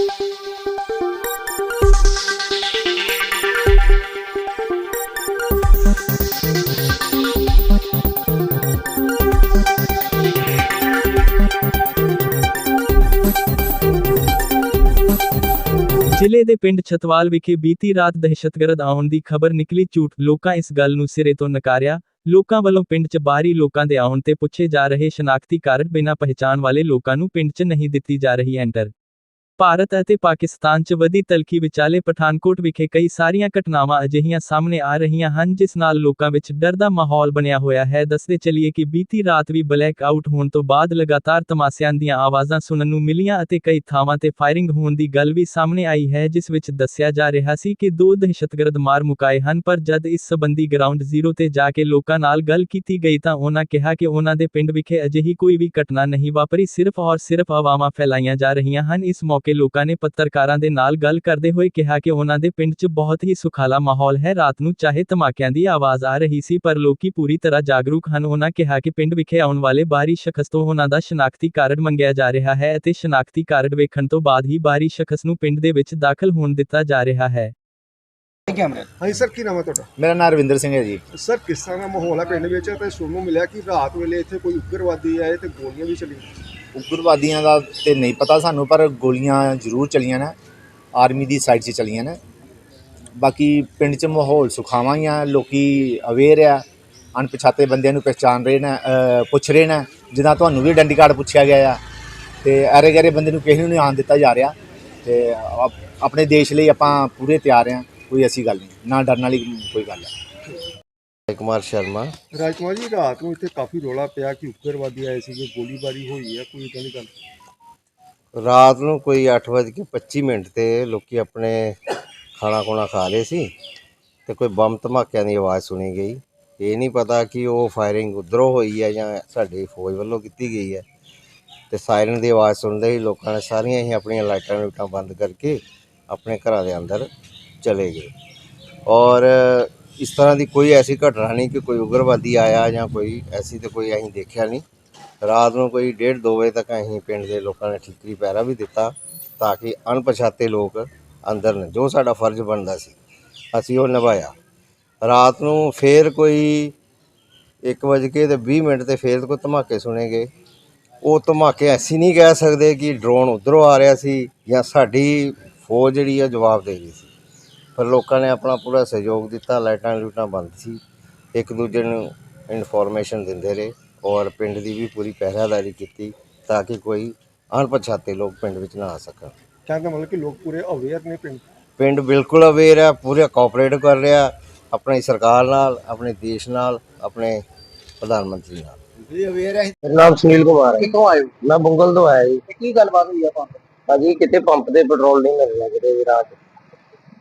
ਜ਼ਿਲ੍ਹੇ ਦੇ ਪਿੰਡ ਛਤਵਾਲ ਵਿਖੇ ਬੀਤੀ ਰਾਤ ਦਹਿਸ਼ਤਗਰਦ ਆਉਣ ਦੀ ਖਬਰ ਨਿਕਲੀ। ਝੂਠ ਲੋਕਾਂ ਇਸ ਗੱਲ ਨੂੰ ਸਿਰੇ ਤੋਂ ਨਕਾਰਿਆ। ਲੋਕਾਂ ਵੱਲੋਂ ਪਿੰਡ 'ਚ ਬਾਹਰੀ ਲੋਕਾਂ ਦੇ ਆਉਣ ਤੇ ਪੁੱਛੇ ਜਾ ਰਹੇ ਸ਼ਨਾਖਤੀ ਕਾਰਡ ਬਿਨਾਂ ਪਹਿਚਾਣ ਵਾਲੇ ਲੋਕਾਂ ਨੂੰ ਪਿੰਡ 'ਚ ਨਹੀਂ ਦਿੱਤੀ ਜਾ ਰਹੀ ਐਂਟਰ। ਭਾਰਤ ਅਤੇ ਪਾਕਿਸਤਾਨ 'ਚ ਵਧੀ ਤਲਖੀ ਵਿਚਾਲੇ ਪਠਾਨਕੋਟ ਵਿਖੇ ਕਈ ਸਾਰੀਆਂ ਘਟਨਾਵਾਂ ਅਜਿਹੀਆਂ ਸਾਹਮਣੇ ਆ ਰਹੀਆਂ ਹਨ, ਜਿਸ ਨਾਲ ਲੋਕਾਂ ਵਿੱਚ ਡਰ ਦਾ ਮਾਹੌਲ ਬਣਿਆ ਹੋਇਆ ਹੈ। ਦੱਸਦੇ ਚਲੀਏ ਕਿ ਬੀਤੀ ਰਾਤ ਵੀ ਬਲੈਕ ਆਊਟ ਹੋਣ ਤੋਂ ਬਾਅਦ ਲਗਾਤਾਰ ਤਮਾਸਿਆਂ ਦੀਆਂ ਆਵਾਜ਼ਾਂ ਸੁਣਨ ਨੂੰ ਮਿਲੀਆਂ ਅਤੇ ਕਈ ਥਾਵਾਂ ਤੇ ਫਾਇਰਿੰਗ ਹੋਣ ਦੀ ਗੱਲ ਵੀ ਸਾਹਮਣੇ ਆਈ ਹੈ, ਜਿਸ ਵਿੱਚ ਦੱਸਿਆ ਜਾ ਰਿਹਾ ਸੀ ਕਿ ਦੋ ਦਹਿਸ਼ਤਗਰਦ ਮਾਰ ਮੁਕਾਏ ਹਨ, ਪਰ ਜਦ ਇਸ ਸਬੰਧੀ ਗਰਾਊਂਡ ਜ਼ੀਰੋ ਤੇ ਜਾ ਕੇ ਲੋਕਾਂ ਨਾਲ ਗੱਲ ਕੀਤੀ ਗਈ ਤਾਂ ਉਹਨਾਂ ਕਿਹਾ ਕਿ ਉਹਨਾਂ ਦੇ ਪਿੰਡ ਵਿਖੇ ਅਜਿਹੀ ਕੋਈ ਵੀ ਘਟਨਾ ਨਹੀਂ ਵਾਪਰੀ, ਸਿਰਫ ਔਰ ਸਿਰਫ ਅਵਾਵਾਂ ਫੈਲਾਈਆਂ ਜਾ ਰਹੀਆਂ ਹਨ। ਇਸ ਮੌਕੇ ਲੋਕਾਂ ਨੇ ਪੱਤਰਕਾਰਾਂ ਦੇ ਨਾਲ ਗੱਲ ਕਰਦੇ ਹੋਏ ਕਿਹਾ ਕਿ ਉਹਨਾਂ ਦੇ ਪਿੰਡ 'ਚ ਬਹੁਤ ਹੀ ਸੁਖਾਲਾ ਮਾਹੌਲ ਹੈ। ਰਾਤ ਨੂੰ ਚਾਹੇ ਧਮਾਕਿਆਂ ਦੀ ਆਵਾਜ਼ ਆ ਰਹੀ ਸੀ ਪਰ ਲੋਕੀ ਪੂਰੀ ਤਰ੍ਹਾਂ ਜਾਗਰੂਕ ਹਨ। ਉਹਨਾਂ ਕਿਹਾ ਕਿ ਪਿੰਡ ਵਿਖੇ ਆਉਣ ਵਾਲੇ ਬਾਹਰੀ ਸ਼ਖਸ ਤੋਂ ਉਹਨਾਂ ਦਾ ਸ਼ਨਾਖਤੀ ਕਾਰਡ ਮੰਗਿਆ ਜਾ ਰਿਹਾ ਹੈ ਅਤੇ ਸ਼ਨਾਖਤੀ ਕਾਰਡ ਵੇਖਣ ਤੋਂ ਬਾਅਦ ਹੀ ਬਾਹਰੀ ਸ਼ਖਸ ਨੂੰ ਪਿੰਡ ਦੇ ਵਿੱਚ ਦਾਖਲ ਹੋਣ ਦਿੱਤਾ ਜਾ ਰਿਹਾ ਹੈ। ਕੈਮਰੇ ਹਾਂਜੀ ਸਰ ਕੀ ਨਾਮ ਹੈ ਤੁਹਾਡਾ? ਮੇਰਾ ਨਾਮ ਰਵਿੰਦਰ ਸਿੰਘ ਹੈ ਜੀ। ਸਰ ਕਿਸ ਤਰ੍ਹਾਂ ਦਾ ਮਾਹੌਲ ਹੈ ਪਿੰਡ ਵਿੱਚ? ਤੇ ਸੁਣਨ ਨੂੰ ਮਿਲਿਆ ਕਿ ਰਾਤ ਵੇਲੇ ਇੱਥੇ ਕੋਈ ਉਗਰਵਾਦੀ ਆਏ ਤੇ ਗੋਲੀਆਂ ਵੀ ਚੱਲੀਆਂ। ਉਗਰਵਾਦੀਆਂ ਦਾ ਤੇ ਨਹੀਂ ਪਤਾ ਸਾਨੂੰ, ਪਰ ਗੋਲੀਆਂ ਜ਼ਰੂਰ ਚਲੀਆਂ ਨੇ, ਆਰਮੀ ਦੀ ਸਾਈਡ 'ਚ ਚਲੀਆਂ ਨੇ। ਬਾਕੀ ਪਿੰਡ 'ਚ ਮਾਹੌਲ ਸੁਖਾਵਾਂ ਹੀ ਆ, ਲੋਕੀ ਅਵੇਅਰ ਆ, ਅਣਪਛਾਤੇ ਬੰਦਿਆਂ ਨੂੰ ਪਹਿਚਾਨ ਰਹੇ ਨੇ ਪੁੱਛ ਰਹੇ ਨੇ, ਜਿੱਦਾਂ ਤੁਹਾਨੂੰ ਵੀ ਡੰਡੀ ਕਾਰਡ ਪੁੱਛਿਆ ਗਿਆ ਆ। ਤੇ ਐਰੇ ਗੈਰੇ ਬੰਦੇ ਨੂੰ ਕਿਸੇ ਨੂੰ ਨਹੀਂ ਆਉਣ ਦਿੱਤਾ ਜਾ ਰਿਹਾ। ਤੇ ਆਪਣੇ ਦੇਸ਼ ਲਈ ਆਪਾਂ ਪੂਰੇ ਤਿਆਰ ਆ, ਕੋਈ ਐਸੀ ਗੱਲ ਨਹੀਂ, ਨਾ ਡਰਨ ਵਾਲੀ ਕੋਈ ਗੱਲ ਹੈ ਕੁਮਾਰ ਸ਼ਰਮਾ। ਰਾਜਕੁਮਾਰ ਜੀ ਰਾਤ ਨੂੰ ਇੱਥੇ ਕਾਫੀ ਰੋਲਾ ਪਿਆ ਕਿ ਉਗਰਵਾਦੀ ਆਏ ਸੀਗੇ ਗੋਲੀਬਾਰੀ ਹੋਈ ਹੈ ਕੋਈ ਇਦਾਂ ਦੀ ਗੱਲ ਰਾਤ ਨੂੰ ਕੋਈ 8:25 ਮਿੰਟ ਤੇ ਲੋਕੀ ਆਪਣੇ ਖਾਣਾ ਖੁਣਾ ਖਾ ਰਹੇ ਸੀ ਤੇ ਕੋਈ ਬੰਬ ਧਮਾਕਿਆਂ ਦੀ ਆਵਾਜ਼ ਸੁਣੀ ਗਈ। ਇਹ ਨਹੀਂ ਪਤਾ ਕਿ ਉਹ ਫਾਇਰਿੰਗ ਉਧਰੋਂ ਹੋਈ ਹੈ ਜਾਂ ਸਾਡੀ ਫੌਜ ਵੱਲੋਂ ਕੀਤੀ ਗਈ ਹੈ ਤੇ ਸਾਇਰਨ ਦੀ ਆਵਾਜ਼ ਸੁਣਦੇ ਹੀ ਲੋਕਾਂ ਨੇ ਸਾਰੀਆਂ ਹੀ ਆਪਣੀਆਂ ਲਾਈਟਾਂ ਲੂਟਾਂ ਬੰਦ ਕਰਕੇ ਆਪਣੇ ਘਰਾਂ ਦੇ ਅੰਦਰ ਚਲੇ ਗਏ। ਔਰ ਇਸ ਤਰ੍ਹਾਂ ਦੀ ਕੋਈ ਐਸੀ ਘਟਨਾ ਨਹੀਂ ਕਿ ਕੋਈ ਉਗਰਵਾਦੀ ਆਇਆ ਜਾਂ ਕੋਈ ਐਸੀ ਤੇ ਕੋਈ ਅਸੀਂ ਦੇਖਿਆ ਨਹੀਂ। ਰਾਤ ਨੂੰ ਕੋਈ 1:30 2 ਵਜੇ ਤੱਕ ਅਸੀਂ ਪਿੰਡ ਦੇ ਲੋਕਾਂ ਨੇ ਠੀਕਰੀ ਪੈਰਾ ਵੀ ਦਿੱਤਾ ਤਾਂ ਕਿ ਅਣਪਛਾਤੇ ਲੋਕ ਅੰਦਰ ਨੇ ਜੋ ਸਾਡਾ ਫਰਜ਼ ਬਣਦਾ ਸੀ, ਅਸੀਂ ਉਹ ਨਿਭਾਇਆ। ਰਾਤ ਨੂੰ ਫੇਰ ਕੋਈ 1 ਵਜੇ ਕੇ ਤੇ 20 ਮਿੰਟ ਤੇ ਫੇਰ ਕੋਈ ਧਮਾਕੇ ਸੁਣੇ ਗਏ। ਉਹ ਧਮਾਕੇ ਐਸੀ ਨਹੀਂ ਕਹਿ ਸਕਦੇ ਕਿ ਡਰੋਨ ਉਧਰੋਂ ਆ ਰਿਹਾ ਸੀ ਜਾਂ ਸਾਡੀ ਫੌਜ ਜਿਹੜੀ ਆ ਜਵਾਬ ਦੇ ਰਹੀ ਸੀ। ਪਰ ਲੋਕਾਂ ਨੇ ਆਪਣਾ ਪੂਰਾ ਸਹਿਯੋਗ ਦਿੱਤਾ ਲਾਈਟਾਂ ਲੂਟਾਂ ਬੰਦ ਸੀ। ਇੱਕ ਦੂਜੇ ਨੂੰ ਇਨਫੋਰਮੇਸ਼ਨ ਦਿੰਦੇ ਰਹੇ ਔਰ ਪਿੰਡ ਦੀ ਵੀ ਪੂਰੀ ਪਹਿਰਾਦਾਰੀ ਕੀਤੀ ਤਾਂ ਕਿ ਕੋਈ ਅਣਪਛਾਤੇ ਲੋਕ ਪਿੰਡ ਵਿੱਚ ਨਾ ਆ ਸਕਣ। ਕਹਿਣ ਦਾ ਮਤਲਬ ਕਿ ਲੋਕ ਪੂਰੇ ਅਵੇਅਰ ਨੇ ਪਿੰਡ। ਪਿੰਡ ਬਿਲਕੁਲ ਅਵੇਅਰ ਹੈ ਪੂਰੇ ਕੋਆਪਰੇਟ ਕਰ ਰਿਹਾ ਆਪਣੀ ਸਰਕਾਰ ਨਾਲ ਆਪਣੇ ਦੇਸ਼ ਨਾਲ ਆਪਣੇ ਪ੍ਰਧਾਨ ਮੰਤਰੀ ਨਾਲ। ਜੀ ਅਵੇਅਰ ਹੈ ਮੇਰਾ ਨਾਮ ਸੁਨੀਲ ਕੁਮਾਰ ਹੈ। ਕਿੱਥੋਂ ਆਏ ਹੋ? ਮੈਂ ਬੰਗਲ ਤੋਂ ਆਇਆ ਜੀ। ਕੀ ਗੱਲਬਾਤ ਹੋਈ ਆ ਪੰਪ ਭਾਜੀ ਕਿਤੇ ਪੰਪ ਤੇ ਪੈਟਰੋਲ ਨਹੀਂ ਮਿਲ ਰਿਹਾ ਕਿਤੇ ਵੀ ਰਾਤ।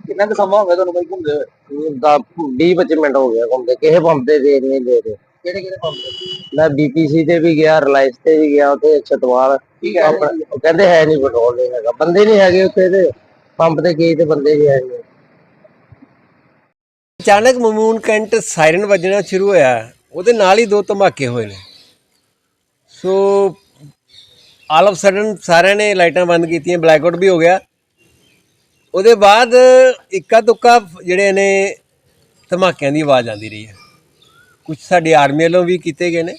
ਕਿੰਨਾ ਕੁ ਸਮਾਂ ਹੋ ਗਿਆ ਤੁਹਾਨੂੰ ਬਾਈ ਘੁੰਮਦੇ ਹੋਏ? ਦਾ 20 25 ਮਿੰਟ ਹੋ ਗਿਆ ਘੁੰਮਦੇ। ਕਿਸੇ ਪੰਪ ਤੇ ਦੇ ਨਹੀਂ ਦੇ ਰਹੇ ਕਿਹੜੇ ਕਿਹੜੇ ਪੰਪ ਤੇ ਮੈਂ ਬੀਪੀਸੀ ਤੇ ਵੀ ਗਿਆ ਰਿਲਾਇੰਸ ਤੇ ਵੀ ਗਿਆ ਉੱਥੇ ਛਤਵਾਲ। ਉਹ ਕਹਿੰਦੇ ਹੈ ਨਹੀਂ ਪੈਟਰੋਲ ਨਹੀਂ ਹੈਗਾ। ਬੰਦੇ ਨਹੀਂ ਹੈਗੇ ਉੱਥੇ ਤੇ। ਪੰਪ ਤੇ ਗਏ ਤੇ ਬੰਦੇ ਨਹੀਂ ਹੈਗੇ। ਅਚਾਨਕ ਮਮੂਨ ਕੈਂਟ ਸਾਇਰਨ ਵੱਜਣਾ ਸ਼ੁਰੂ ਹੋਇਆ। ਉਹਦੇ ਨਾਲ ਹੀ ਦੋ ਧਮਾਕੇ ਹੋਏ ਨੇ। ਸੋ ਆਲ ਆਫ ਸਡਨ ਸਾਰਿਆਂ ਨੇ ਲਾਈਟਾਂ ਬੰਦ ਕੀਤੀਆਂ। ਬਲੈਕ ਆਊਟ ਵੀ ਹੋ ਗਿਆ। ਉਹਦੇ ਬਾਅਦ ਇੱਕਾ ਦੁੱਕਾ ਜਿਹੜੇ ਨੇ ਧਮਾਕਿਆਂ ਦੀ ਆਵਾਜ਼ ਆਉਂਦੀ ਰਹੀ ਹੈ। ਕੁਝ ਸਾਡੇ ਆਰਮੀ ਵੱਲੋਂ ਵੀ ਕੀਤੇ ਗਏ ਨੇ।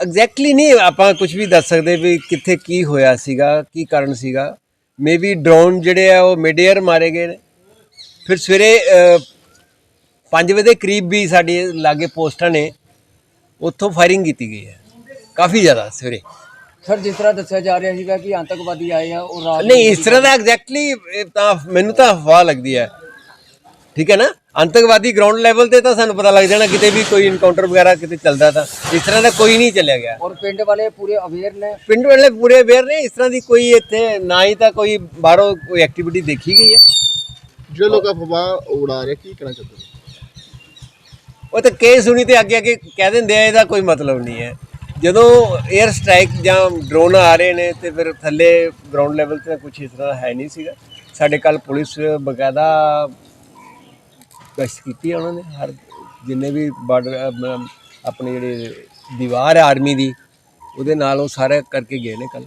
ਐਗਜ਼ੈਕਟਲੀ ਨਹੀਂ ਆਪਾਂ ਕੁਝ ਵੀ ਦੱਸ ਸਕਦੇ ਵੀ ਕਿੱਥੇ ਕੀ ਹੋਇਆ ਸੀਗਾ ਕੀ ਕਾਰਨ ਸੀਗਾ। ਮੇਬੀ ਡਰੋਨ ਜਿਹੜੇ ਆ ਉਹ ਮਿਡ 에ਅਰ ਮਾਰੇ ਗਏ ਨੇ। ਫਿਰ ਸਵੇਰੇ ਅ, 5 ਵਜੇ ਦੇ ਕਰੀਬ ਵੀ ਸਾਡੇ ਲਾਗੇ ਪੋਸਟਾਂ ਨੇ ਉੱਥੋਂ ਫਾਇਰਿੰਗ ਕੀਤੀ ਗਈ ਹੈ। ਕਾਫੀ ਜ਼ਿਆਦਾ ਸਵੇਰੇ। ਸਰ ਜਿਸ ਤਰ੍ਹਾਂ ਦੱਸਿਆ ਜਾ ਰਿਹਾ ਸੀਗਾ ਕਿ ਆਤੰਕਵਾਦੀ ਆਏ ਆ ਉਹ ਰਾਤ ਨਹੀਂ ਇਸ ਤਰ੍ਹਾਂ ਦਾ ਐਗਜ਼ੈਕਟਲੀ ਤਾਂ ਮੈਨੂੰ ਤਾਂ ਅਫਵਾਹ ਲੱਗਦੀ ਹੈ। ਠੀਕ ਹੈ ਨਾ? ਆਤੰਕਵਾਦੀ ਗਰਾਊਂਡ ਲੈਵਲ ਤੇ ਤਾਂ ਸਾਨੂੰ ਪਤਾ ਲੱਗ ਜਾਣਾ ਕਿਤੇ ਵੀ ਕੋਈ ਇਨਕਾਊਂਟਰ ਵਗੈਰਾ ਕਿਤੇ ਚੱਲਦਾ ਤਾਂ। ਇਸ ਤਰ੍ਹਾਂ ਦਾ ਕੋਈ ਨਹੀਂ ਚੱਲਿਆ ਗਿਆ। ਔਰ ਪਿੰਡ ਵਾਲੇ ਪੂਰੇ ਅਵੇਅਰ ਨੇ? ਪਿੰਡ ਵਾਲੇ ਪੂਰੇ ਅਵੇਅਰ ਨੇ ਇਸ ਤਰ੍ਹਾਂ ਦੀ ਕੋਈ ਇੱਥੇ ਨਾ ਹੀ ਤਾਂ ਕੋਈ ਬਾਹਰੋਂ ਕੋਈ ਐਕਟੀਵਿਟੀ ਦੇਖੀ ਗਈ ਹੈ। ਜਿਹੜੇ ਲੋਕ ਅਫਵਾਹ ਉਡਾ ਰਹੇ ਕੀ ਕਹਿਣਾ ਚਾਹੁੰਦੇ ਉਹ ਤਾਂ ਕੇ ਸੁਣੀ ਤੇ ਅੱਗੇ ਅੱਗੇ ਕਹਿ ਦਿੰਦੇ ਆ ਇਹਦਾ ਕੋਈ ਮਤਲਬ ਨਹੀਂ ਹੈ। ਜਦੋਂ 에ਅਰ ਸਟ੍ਰਾਈਕ ਜਾਂ ਡਰੋਨ ਆ ਰਹੇ ਨੇ ਤੇ ਫਿਰ ਥੱਲੇ ਗਰਾਊਂਡ ਲੈਵਲ ਤੇ ਕੁਝ ਇਸ ਤਰ੍ਹਾਂ ਹੈ ਨਹੀਂ ਸੀਗਾ। ਸਾਡੇ ਕੱਲ ਪੁਲਿਸ ਬਕਾਇਦਾ ਗਸ਼ਤ ਕੀਤੀ ਹੈ ਉਹਨਾਂ ਨੇ, ਹਰ ਜਿੰਨੇ ਵੀ ਬਾਰਡਰ ਆਪਣੇ ਜਿਹੜੇ ਦੀਵਾਰ ਹੈ ਆਰਮੀ ਦੀ, ਉਹਦੇ ਨਾਲ ਉਹ ਸਾਰੇ ਕਰਕੇ ਗਏ ਨੇ ਕੱਲ